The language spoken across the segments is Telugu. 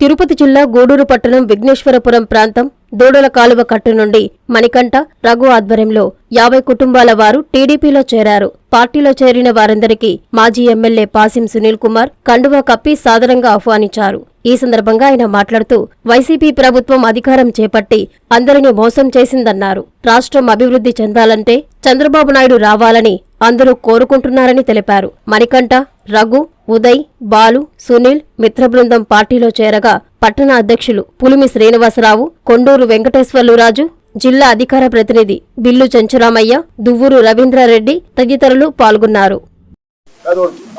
తిరుపతి జిల్లా గూడూరు పట్టణం విఘ్నేశ్వరపురం ప్రాంతం దూడల కాలువ కట్టు నుండి మణికంఠ రఘు ఆధ్వర్యంలో యాభై కుటుంబాల వారు టీడీపీలో చేరారు. పార్టీలో చేరిన వారందరికీ మాజీ ఎమ్మెల్యే పాసిం సునీల్ కుమార్ కండువా కప్పి సాదరంగా ఆహ్వానించారు. ఈ సందర్భంగా ఆయన మాట్లాడుతూ వైసీపీ ప్రభుత్వం అధికారం చేపట్టి అందరినీ మోసం చేసిందన్నారు. రాష్ట్రం అభివృద్ధి చెందాలంటే చంద్రబాబు నాయుడు రావాలని అందరూ కోరుకుంటున్నారని తెలిపారు. మణికంఠ రఘు ఉదయ్ బాలు సునీల్ మిత్ర బృందం పార్టీలో చేరగా పట్టణ అధ్యక్షులు పులిమి శ్రీనివాసరావు కొండూరు వెంకటేశ్వర్లురాజు జిల్లా అధికార ప్రతినిధి బిల్లు చెంచురామయ్య దువ్వూరు రవీంద్రారెడ్డి తదితరులు పాల్గొన్నారు.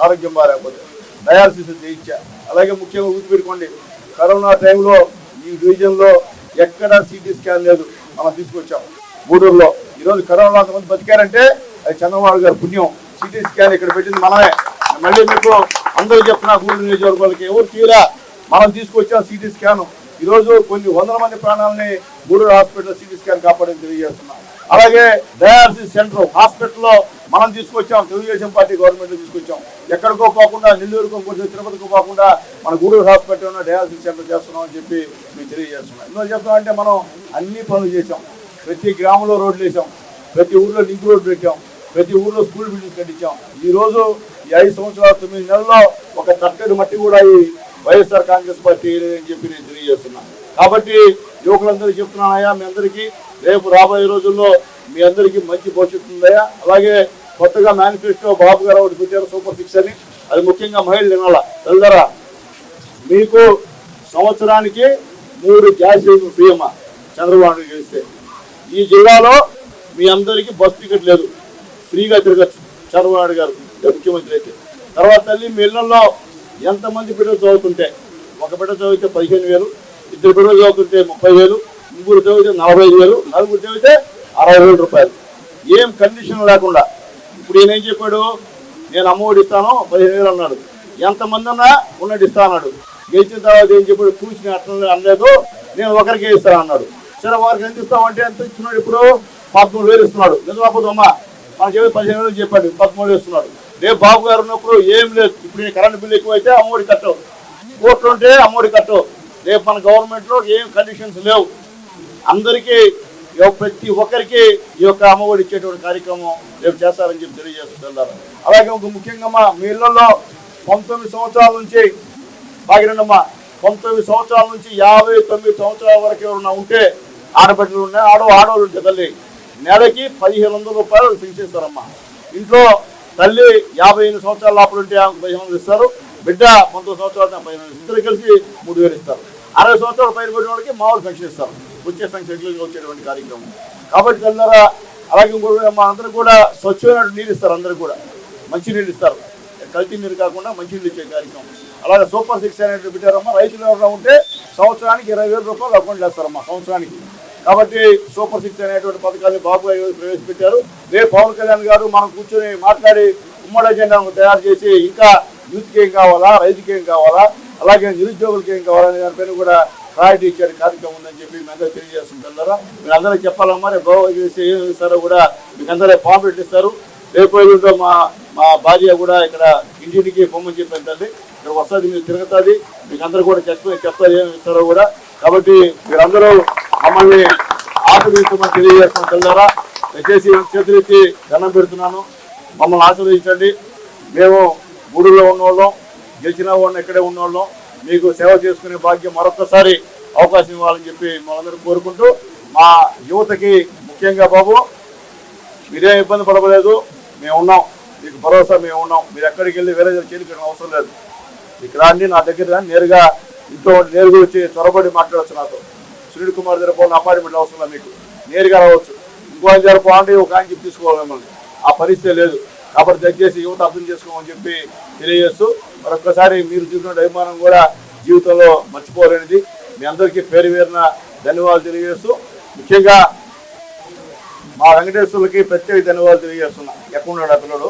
ఆరోగ్యం బాగాలేకపోతే డయాలసిస్ చేయించా. అలాగే ముఖ్యంగా గుర్తుపెట్టుకోండి కరోనా టైంలో ఈ డివిజన్లో ఎక్కడ సిటీ స్కాన్ లేదు మనం తీసుకొచ్చాం. గూడూరులో. ఈరోజు కరోనా మంది బతికారంటే అది చంద్రబాబు గారు పుణ్యం. సిటీ స్కాన్ ఇక్కడ పెట్టింది మనమే. మళ్ళీ మీకు అందరూ చెప్తున్నా గూడూరు నియోజకవర్గాలకి ఎవరు తీరా మనం తీసుకొచ్చాం సిటీ స్కాన్. ఈరోజు కొన్ని వందల మంది ప్రాణాలని గూడూరు హాస్పిటల్ సిటీ స్కాన్ కాపాడని తెలియజేస్తున్నాం. అలాగే డయాలసిస్ సెంటర్ హాస్పిటల్లో మనం తీసుకొచ్చాం తెలుగుదేశం పార్టీ గవర్నమెంట్ తీసుకొచ్చాం. ఎక్కడికో పోకుండా నెల్లూరుకో కొంచెం తిరుపతికి పోకుండా మన గూడూరు హాస్పిటల్లో డయాలసిస్ సెంటర్ చేస్తున్నాం అని చెప్పి మేము తెలియజేస్తున్నాం. ఎందుకు చెప్తామంటే మనం అన్ని పనులు చేసాం ప్రతి గ్రామంలో రోడ్లు వేసాం ప్రతి ఊర్లో లింక్ రోడ్డు పెట్టాం. ప్రతి ఊర్లో స్కూల్ బిల్డింగ్స్ కట్టించాం. ఈ రోజు ఈ ఐదు సంవత్సరాల తొమ్మిది నెలల్లో ఒక తట్టడి మట్టి కూడా ఈ వైఎస్ఆర్ కాంగ్రెస్ పార్టీ అని చెప్పి నేను తెలియజేస్తున్నాను కాబట్టి యువకులందరికీ చెప్తున్నానయ్యా మీ అందరికీ రేపు రాబోయే రోజుల్లో మీ అందరికీ మంచి భవిష్యత్తు ఉందయ్యా అలాగే కొత్తగా మేనిఫెస్టో బాబు గారు ఒకటి పెట్టారు సూపర్ సిక్స్ అని. అది ముఖ్యంగా మహిళలు వినాల తెలుదరా మీకు సంవత్సరానికి మూడు గ్యాస్ సిలిండర్ ఫ్రీ అమ్మా చంద్రబాబు గెలిస్తే ఈ జిల్లాలో మీ అందరికీ బస్ టికెట్ లేదు. ఫ్రీగా తిరగచ్చు చంద్రబాబు గారు ముఖ్యమంత్రి అయితే. తర్వాత తల్లి మీ ఇళ్ళలో ఎంతమంది బిడ్డలు చదువుతుంటే? ఒక బిడ్డ చదివితే పదిహేను వేలు ఇద్దరు బిడ్డలు చదువుతుంటే ముప్పై వేలు ముగ్గురు చదివితే నలభై ఐదు వేలు నలుగురు చదివితే అరవై వేల రూపాయలు. ఏం కండిషన్ లేకుండా ఇప్పుడు ఈయన ఏం చెప్పాడు? నేను అమ్మఒడి ఇస్తాను పదిహేను వేలు అన్నాడు. ఎంతమంది అన్నా ఉన్నట్టు ఇస్తా అన్నాడు. గెలిచిన తర్వాత ఏం చెప్పాడు? కూర్చుని అట్లా అనలేదు నేను ఒకరికే ఇస్తాను అన్నాడు. సరే వారికి ఎంత ఇస్తామంటే ఎంత ఇస్తున్నాడు ఇప్పుడు? పదమూడు వేలు ఇస్తున్నాడు. నిజమాపోదమ్మా మన చెప్పి పదిహేను వేలు చెప్పాడు పదమూడు వేలు ఇస్తున్నాడు. రేపు బాబు గారు ఉన్నప్పుడు ఏం లేదు. ఇప్పుడు నేను కరెంట్ బిల్లు ఎక్కువ అయితే అమ్మఒడి కట్టవు. కోట్లు ఉంటే అమ్మఒడి కట్టవు. రేపు మన గవర్నమెంట్లో ఏం కండిషన్స్ లేవు. అందరికీ ప్రతి ఒక్కరికి ఈ యొక్క అమ్మఒడి ఇచ్చేటువంటి కార్యక్రమం రేపు చేస్తారని చెప్పి తెలియజేస్తున్నారు అలాగే ఒక ముఖ్యంగా మా మీ ఇళ్ళలో పంతొమ్మిది సంవత్సరాల నుంచి బాగిరండమ్మా పంతొమ్మిది సంవత్సరాల నుంచి యాభై తొమ్మిది సంవత్సరాల వరకు ఎవరన్నా ఉంటే ఆడబిడ్డలు ఉన్నాయి ఆడో ఆడవాళ్ళు ఉంటే తల్లి నెలకి పదిహేను వందల రూపాయలు పెంచేస్తారమ్మా ఇంట్లో తల్లి యాభై ఎనిమిది సంవత్సరాల లోపల ఉంటే ఆమెకు పదిహేను ఇస్తారు బిడ్డ పంతొమ్మిది సంవత్సరాలు పదిహేను ఇద్దరు కలిసి మూడు వేలు ఇస్తారు. అరవై సంవత్సరాల పైన పడిన వాళ్ళకి మామూలు పెన్షన్ ఇస్తారు. వచ్చే పెన్షన్ రెగ్యులర్గా వచ్చేటువంటి కార్యక్రమం. కాబట్టి తెల్లరా అలాగే ఇంకోటి మా అందరూ కూడా స్వచ్ఛమైన నీరు ఇస్తారు అందరూ కూడా. మంచి నీళ్ళు ఇస్తారు. కల్తీ నీరు కాకుండా మంచి నీళ్ళు ఇచ్చే కార్యక్రమం. అలాగే సూపర్ సిక్స్ అనేది పెట్టారమ్మా రైతులు ఎవరైనా ఉంటే సంవత్సరానికి ఇరవై వేల రూపాయలు అకౌంట్లు వేస్తారమ్మా సంవత్సరానికి. కాబట్టి సూపర్ సిక్స్ అనేటువంటి పథకాన్ని బాబు గారు ప్రవేశపెట్టారు. రేపు పవన్ కళ్యాణ్ గారు మనం కూర్చొని మాట్లాడి ఉమ్మడి ఎజెండాను తయారు చేసి ఇంకా యూత్కి ఏం కావాలా రైతుకి ఏం కావాలా అలాగే నిరుద్యోగులకి ఏం కావాలనే దానిపైన కూడా క్లారిటీ ఇచ్చే కార్యక్రమం ఉందని చెప్పి మీ అందరూ తెలియజేస్తుంటారా మీరు అందరూ చెప్పాలమ్మా రేపు బాబు ఏం ఇస్తారో కూడా మీకు అందరూ పాంప్లెట్ ఇస్తారు. రేపు మా మా భార్య కూడా ఇక్కడ ఇంటింటికి పొమ్మని చెప్పాను తల్లి. ఇక్కడ వస్తుంది మీరు తిరుగుతుంది మీకు అందరూ కూడా చెప్ప చెప్తారు ఏమి ఇస్తారో కూడా. కాబట్టి మీరందరూ మమ్మల్ని ఆశీర్వదించమని తెలియజేస్తాం తెల్లారా దయచేసి చేతులెత్తి దండం పెడుతున్నాను. మమ్మల్ని ఆశీర్వదించండి. మేము గూడులో ఉన్నవాళ్ళం గెలిచిన వాళ్ళం ఇక్కడే ఉన్నవాళ్ళం మీకు సేవ చేసుకునే భాగ్యం మరొకసారి అవకాశం ఇవ్వాలని చెప్పి మనందరూ కోరుకుంటూ మా యువతకి ముఖ్యంగా బాబు మీరేం ఇబ్బంది పడలేదు మేము ఉన్నాం. మీకు భరోసా మేము ఉన్నాం. మీరు ఎక్కడికి వెళ్ళి వేరే చేరుకోవడం అవసరం లేదు. ఇక్కడ రండి నా దగ్గర రండి. నేరుగా ఇంట్లో నేరుగా వచ్చి చొరబడి మాట్లాడచ్చు నాతో. సునీల్ కుమార్ దగ్గర పోయిన అపార్ట్మెంట్ అవసరం మీకు. నేరుగా రావచ్చు. ఇంకో ఆయన దగ్గర పోండి ఒక ఆయన చెప్పి తీసుకోవాలి మిమ్మల్ని. ఆ పరిస్థితి లేదు. కాబట్టి దయచేసి యువత అర్థం చేసుకోమని చెప్పి తెలియజేస్తూ మరొకసారి మీరు చూపిన అభిమానం కూడా జీవితంలో మర్చిపోలేనిది. మీ అందరికీ పేరు వేరిన ధన్యవాదాలు తెలియజేస్తూ ముఖ్యంగా మా వెంకటేశ్వరులకి ప్రత్యేక ధన్యవాదాలు తెలియజేస్తున్నా. ఎక్కడ ఉన్నాడు ఆ పిల్లడు?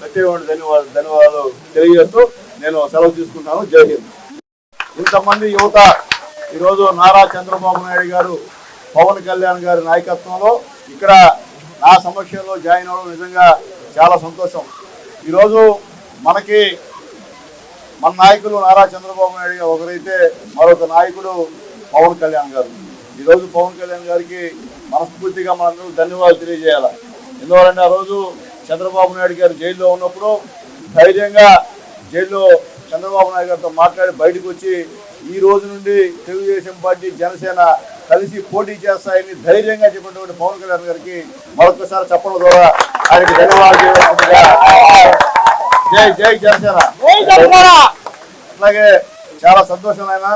ప్రత్యేకమైన ధన్యవాదాలు ధన్యవాదాలు తెలియజేస్తూ నేను సెలవు తీసుకుంటాను. జై హింద్. ఇంతమంది యువత ఈరోజు నారా చంద్రబాబు నాయుడు గారు పవన్ కళ్యాణ్ గారి నాయకత్వంలో ఇక్కడ నా సమక్షంలో జాయిన్ అవ్వడం నిజంగా చాలా సంతోషం. ఈరోజు మనకి మన నాయకులు నారా చంద్రబాబు నాయుడు గారు ఒకరైతే మరొక నాయకుడు పవన్ కళ్యాణ్ గారు. ఈరోజు పవన్ కళ్యాణ్ గారికి మనస్ఫూర్తిగా మనందరూ ధన్యవాదాలు తెలియజేయాలి. ఎందువలంటే ఆ రోజు చంద్రబాబు నాయుడు గారు జైల్లో ఉన్నప్పుడు ధైర్యంగా జైల్లో చంద్రబాబు నాయుడు గారితో మాట్లాడి బయటకు వచ్చి ఈ రోజు నుండి తెలుగుదేశం పార్టీ జనసేన కలిసి పోటీ చేస్తాయని ధైర్యంగా చెప్పినటువంటి పవన్ కళ్యాణ్ గారికి మరొకసారి చెప్పడం ద్వారా ఆయనకి ధన్యవాదాలు. జై జై జనసేన. అలాగే చాలా సంతోషం ఆయన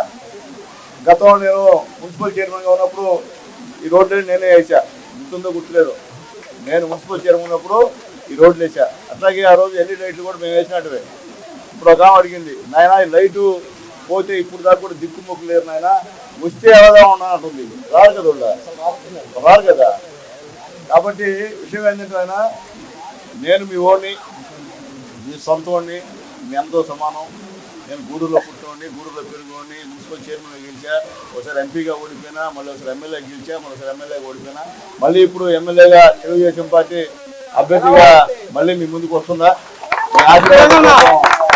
గతంలో నేను మున్సిపల్ చైర్మన్గా ఉన్నప్పుడు ఈ రోడ్లు నేనే వేసా గుర్తుందో గుర్తులేదు. నేను మున్సిపల్ చైర్మన్ ఉన్నప్పుడు ఈ రోడ్లు వేసా అట్లాగే ఆ రోజు ఎన్ని లైట్లు కూడా మేము వేసినట్టువే. ఇప్పుడు ఒక అడిగింది నాయన ఈ లైటు పోతే ఇప్పుడు దాకా కూడా దిక్కుమొక్కు లేరు నాయన. వస్తే ఎలాగా ఉన్నా అంటుంది. రారు కదా వాళ్ళు. రారు కదా. కాబట్టి విషయం ఏంటంటే ఆయన నేను మీ ఓడిని మీ సొంత వాడిని మీ ఎంతో సమానం. నేను గూడూరులో పుట్టినోడిని గూడూరులో పెరిగినోడిని మున్సిపల్ చైర్మన్గా గెలిచా ఒకసారి ఎంపీగా ఓడిపోయినా మళ్ళీ ఒకసారి ఎమ్మెల్యే గెలిచా మరోసారి ఎమ్మెల్యేగా ఓడిపోయినా. మళ్ళీ ఇప్పుడు ఎమ్మెల్యేగా తెలుగుదేశం పార్టీ అభ్యర్థిగా మళ్ళీ మీ ముందుకు వస్తుందా? మీ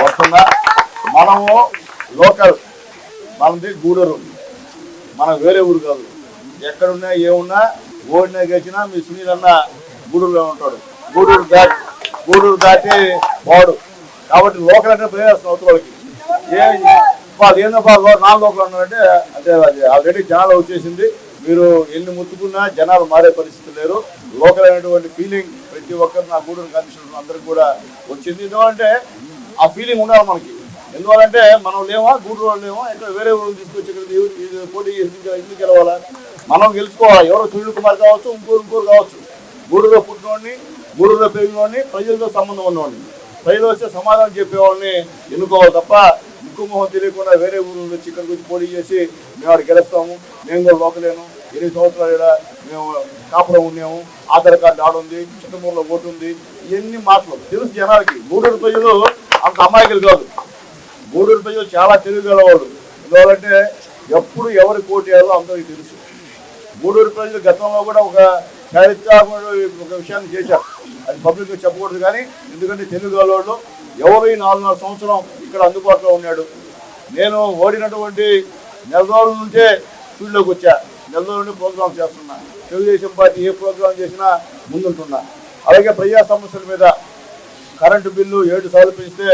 వస్తుందా? మనము లోకల్. మనది గూడూరు. మనం వేరే ఊరు కాదు. ఎక్కడున్నా ఏమున్నా ఓడినా గెలిచినా మీ సునీల్ అన్న గూడూరులో ఉంటాడు. గూడూరు దాటి గూడూరు దాటి వాడు. కాబట్టి లోకల్ అంటే ప్రయోజనం అవతలకి ఏ వాళ్ళు ఏందో నా లోకల్ ఉన్నారంటే అంటే అది ఆల్రెడీ జనాలు వచ్చేసింది. మీరు ఎన్ని ముట్టుకున్నా జనాలు మారే పరిస్థితి లేరు. లోకల్ అయినటువంటి ఫీలింగ్ ప్రతి ఒక్కరు నా గూడూరు కమిషనర్ అందరికి కూడా వచ్చింది. ఎందుకంటే ఆ ఫీలింగ్ ఉండాలి మనకి. ఎందువల్లంటే మనం లేవా గూడూరు లేవా ఇక్కడ వేరే ఊరు తీసుకొచ్చి ఇక్కడ పోటీ ఎందుకు గెలవాలా? మనం గెలుచుకోవాలి. ఎవరో సునీల్ కుమార్ కావచ్చు ఇంకోరు ఇంకోరు కావచ్చు. గూడూరులో పుట్టినోడిని గూడూరులో పెరిగినోడిని ప్రజలతో సంబంధం ఉన్నవాడిని ప్రజలు వస్తే సమాధానం చెప్పేవాడిని ఎన్నుకోవాలి తప్ప ముక్కు మొహం తెలియకుండా వేరే ఊరు నుంచి వచ్చి ఇక్కడికి వచ్చి పోటీ చేసి మేము ఆడ గెలుస్తాము. మేము కూడా లోకలేను. ఎనిమిది సంవత్సరాలు ఇలా మేము కాపురం ఉన్నాము. ఆధార్ కార్డు ఆడుంది చిత్తమూరులో ఓటు ఉంది. ఇవన్నీ మాటలు. తెలుసు జనాలకి. గూడూరు ప్రజలు అంత అమాయకులు కాదు. గూడూరు ప్రజలు చాలా తెలివిగలవాళ్ళు. ఎందువల్లంటే ఎప్పుడు ఎవరు పోటీ వేయాలో అందరికీ తెలుసు. గూడూరు ప్రజలు గతంలో కూడా ఒక చారిత్రాత్మక ఒక విషయాన్ని చేశారు. అది పబ్లిక్గా చెప్పకూడదు కానీ ఎందుకంటే తెలుగు ఎవరు ఈ నాలుగున్నర సంవత్సరం ఇక్కడ అందుబాటులో ఉన్నాడు. నేను ఓడినటువంటి నెల రోజుల నుంచే ఫీల్డ్లోకి వచ్చా. నెల రోజుల నుండి ప్రోగ్రామ్ చేస్తున్నా. తెలుగుదేశం పార్టీ ఏ ప్రోగ్రామ్ చేసినా ముందుంటున్నా. అలాగే ప్రజా సమస్యల మీద కరెంటు బిల్లు ఏడు సార్లు పెంచితే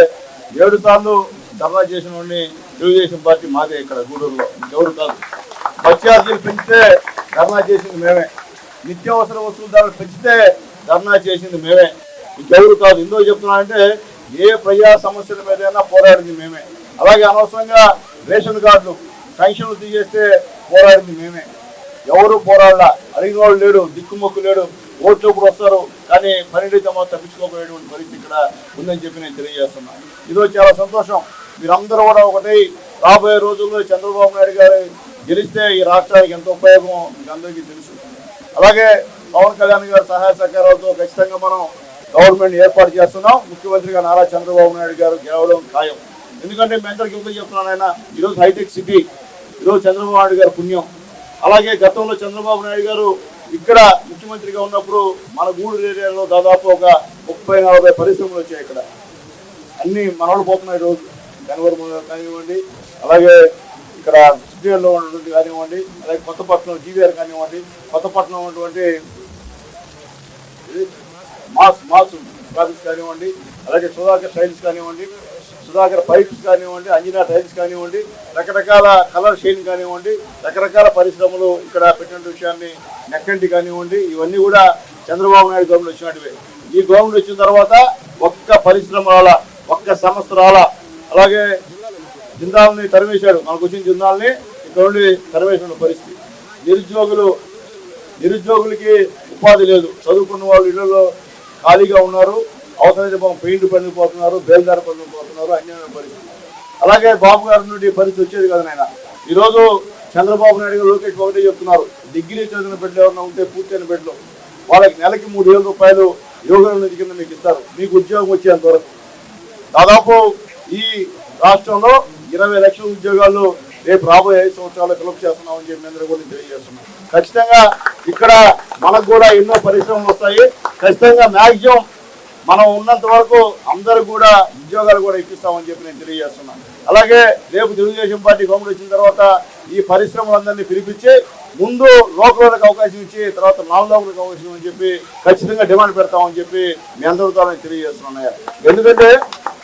ఏడు సార్లు ధర్నా చేసిన వాడిని తెలుగుదేశం పార్టీ మాదే ఇక్కడ గూడూరులో. ఎవరు కాదు. బస్ ఛార్జీలు పెంచితే ధర్నా చేసింది మేమే. నిత్యావసర వస్తువుల ధరలు పెంచితే ధర్నా చేసింది మేమే. ఇంకెవరు కాదు. ఎందుకు చెప్తున్నా అంటే ఏ ప్రజా సమస్యల మీదైనా పోరాడింది మేమే. అలాగే అనవసరంగా రేషన్ కార్డులు పెన్షన్లు తీసేస్తే పోరాడింది మేమే. ఎవరు పోరాడలా? అడిగిన వాళ్ళు లేడు దిక్కుమొక్కు లేడు ఓట్లు కూడా వస్తారు? కానీ పన్నెండు మాత్రం తప్పించుకోబోయేటువంటి పరిస్థితి ఇక్కడ ఉందని చెప్పి నేను తెలియజేస్తున్నాను ఈరోజు చాలా సంతోషం. మీరందరూ కూడా ఒకటి రాబోయే రోజుల్లో చంద్రబాబు నాయుడు గారు గెలిస్తే ఈ రాష్ట్రానికి ఎంత ఉపయోగమో మీకు అందరికీ తెలుసు. అలాగే పవన్ కళ్యాణ్ గారి సహాయ సహకారాలతో ఖచ్చితంగా మనం గవర్నమెంట్ ఏర్పాటు చేస్తున్నాం. ముఖ్యమంత్రిగా నారా చంద్రబాబు నాయుడు గారు గెలవడం ఖాయం. ఎందుకంటే మీ అందరికీ ఎందుకు చెప్తున్నాను ఆయన ఈరోజు హైటెక్ సిటీ ఈరోజు చంద్రబాబు నాయుడు గారు పుణ్యం. అలాగే గతంలో చంద్రబాబు నాయుడు గారు ఇక్కడ ముఖ్యమంత్రిగా ఉన్నప్పుడు మన గూడూరు ఏరియాలో దాదాపు ఒక ముప్పై నలభై పరిశ్రమలు వచ్చాయి ఇక్కడ. అన్ని మనవలు పోతున్నాయి రోజు కనవరం కానివ్వండి అలాగే ఇక్కడ సిద్ధిలో ఉన్నటువంటి కానివ్వండి అలాగే కొత్తపట్నం జీవీఆర్ కానివ్వండి కొత్తపట్నం ఉన్నటువంటి మాస్ మాస్ ప్రాజెక్ట్స్ కానివ్వండి అలాగే సుధాకర్ టైల్స్ కానివ్వండి సుధాకర్ పైప్స్ కానివ్వండి అంజనా టైల్స్ కానివ్వండి రకరకాల కలర్ షేడ్ కానివ్వండి రకరకాల పరిశ్రమలు ఇక్కడ పెట్టిన విషయాన్ని నెక్కంటి కానివ్వండి ఇవన్నీ కూడా చంద్రబాబు నాయుడు గవర్నమెంట్ వచ్చినట్టువే. ఈ గవర్నమెంట్ వచ్చిన తర్వాత ఒక్క పరిశ్రమ ఒక్క సంస్థ రాలా అలాగే జిందాల్ని తరిమేశాడు మనకు వచ్చిన జిందాల్ని ఇక్కడ నుండి తరిమేసిన పరిస్థితి. నిరుద్యోగులు నిరుద్యోగులకి ఉపాధి లేదు. చదువుకున్న వాళ్ళు ఇళ్ళలో ఖాళీగా ఉన్నారు. అవసరమైతే పాపం పెయింట్ పండిపోతున్నారు బేల్దార పండిపోతున్నారు అన్యమైన అన్యాయమైన పరిస్థితి. అలాగే బాబు గారి నుండి పరిస్థితి వచ్చేది కదా నాయన. ఈరోజు చంద్రబాబు నాయుడు గారు లోకేష్ ఒకటే చెప్తున్నారు. డిగ్రీ చదివిన బిడ్డలు ఎవరైనా ఉంటే పూర్తయిన బిడ్డలు. వాళ్ళకి నెలకి మూడు వేల రూపాయలు యోగ నిధి కింద మీకు ఇస్తారు. మీకు ఉద్యోగం వచ్చేంత వరకు. దాదాపు ఈ రాష్ట్రంలో ఇరవై లక్షల ఉద్యోగాలు రేపు రాబోయే ఐదు సంవత్సరాలు ఫిలప్ చేస్తున్నామని చెప్పి అందరూ కూడా తెలియజేస్తున్నాం. ఖచ్చితంగా ఇక్కడ మనకు కూడా ఎన్నో పరిశ్రమలు వస్తాయి. ఖచ్చితంగా మ్యాక్సిమం మనం ఉన్నంత వరకు అందరూ కూడా ఉద్యోగాలు కూడా ఇప్పిస్తామని చెప్పి నేను తెలియజేస్తున్నాను. అలాగే రేపు తెలుగుదేశం పార్టీ గవర్నమెంట్ వచ్చిన తర్వాత ఈ పరిశ్రమలందరినీ పిలిపించి ముందు లోకలకు అవకాశం ఇచ్చి తర్వాత నాన్ అవకాశం అని చెప్పి ఖచ్చితంగా డిమాండ్ పెడతామని చెప్పి మీ అందరితో తెలియజేస్తున్నాను ఎందుకంటే